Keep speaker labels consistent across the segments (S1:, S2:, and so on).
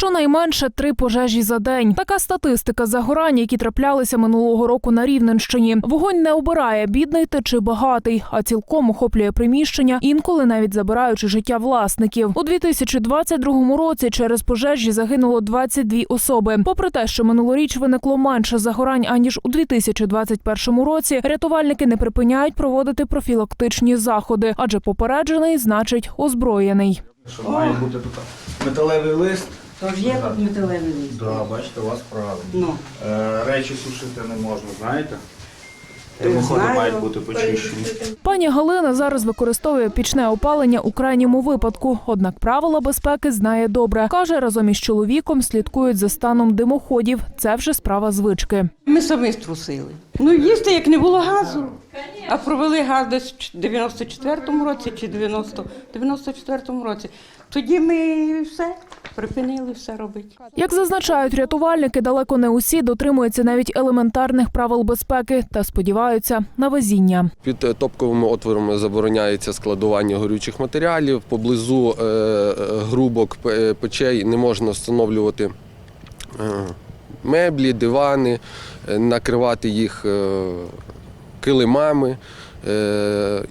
S1: Щонайменше три пожежі за день. Така статистика загорань, які траплялися минулого року на Рівненщині. Вогонь не обирає бідний ти чи багатий, а цілком охоплює приміщення, інколи навіть забираючи життя власників. У 2022 році через пожежі загинуло 22 особи. Попри те, що минулоріч виникло менше загорань аніж у 2021 році, рятувальники не припиняють проводити профілактичні заходи, адже попереджений значить озброєний.
S2: Що має бути металевий лист.
S3: Тож є тут металевий лист.
S2: Да, бачите, у вас правильно.
S3: Ну,
S2: Е, речі сушити не можна, знаєте? Димоходи
S3: знаю.
S2: мають бути почищені.
S1: Пані Галина зараз використовує пічне опалення у крайньому випадку. Однак правила безпеки знає добре. каже, разом із чоловіком слідкують за станом димоходів. Це вже справа звички.
S3: ми самі струсили. Ну, їсти, як не було газу. А провели газ десь в 94-му році чи 90 94-му році. Тоді ми все припинили все робити.
S1: Як зазначають рятувальники, далеко не усі дотримуються навіть елементарних правил безпеки та сподіваються на везіння.
S4: Під е, топковими отворами забороняється складування горючих матеріалів. Поблизу е, е, грубок печей не можна встановлювати меблі, дивани, накривати їх килимами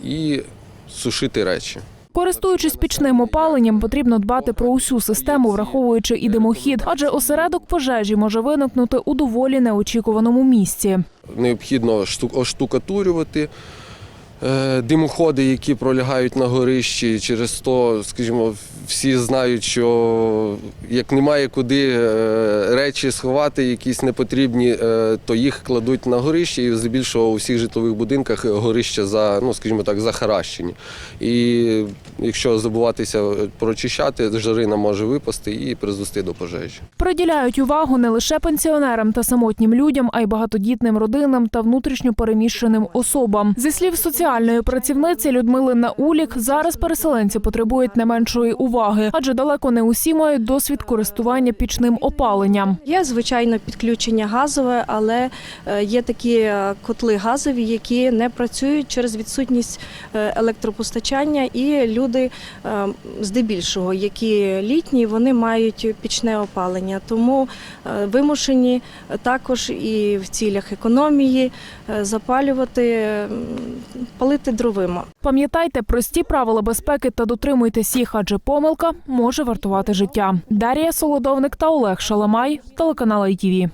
S4: і сушити речі.
S1: Користуючись пічним опаленням, потрібно дбати про усю систему, враховуючи і димохід, адже осередок пожежі може виникнути у доволі неочікуваному місці.
S4: Необхідно шту- оштукатурювати е, димоходи, які пролягають на горищі. Через то, скажімо, всі знають, що як немає куди е, речі сховати, якісь непотрібні, е, то їх кладуть на горище, і здебільшого у всіх житлових будинках горища за, ну скажімо так, захаращені. І якщо забуватися прочищати, жарина може випасти і призвести до пожежі.
S1: Приділяють увагу не лише пенсіонерам та самотнім людям, а й багатодітним родинам та внутрішньо переміщеним особам. Зі слів соціальної працівниці Людмили Наулік, зараз переселенці потребують не меншої уваги, адже далеко не усі мають досвід користування пічним опаленням.
S5: Є звичайно підключення газове, але е, є такі е, котли газові, які не працюють через відсутність е, електропостачання, і люди, здебільшого, які літні, вони мають пічне опалення. Тому вимушені також і в цілях економії запалювати, палити дровима.
S1: Пам'ятайте прості правила безпеки та дотримуйтесь їх, адже помилка може вартувати життя. Дарія Солодовник та Олег Шаламай, телеканал ITV.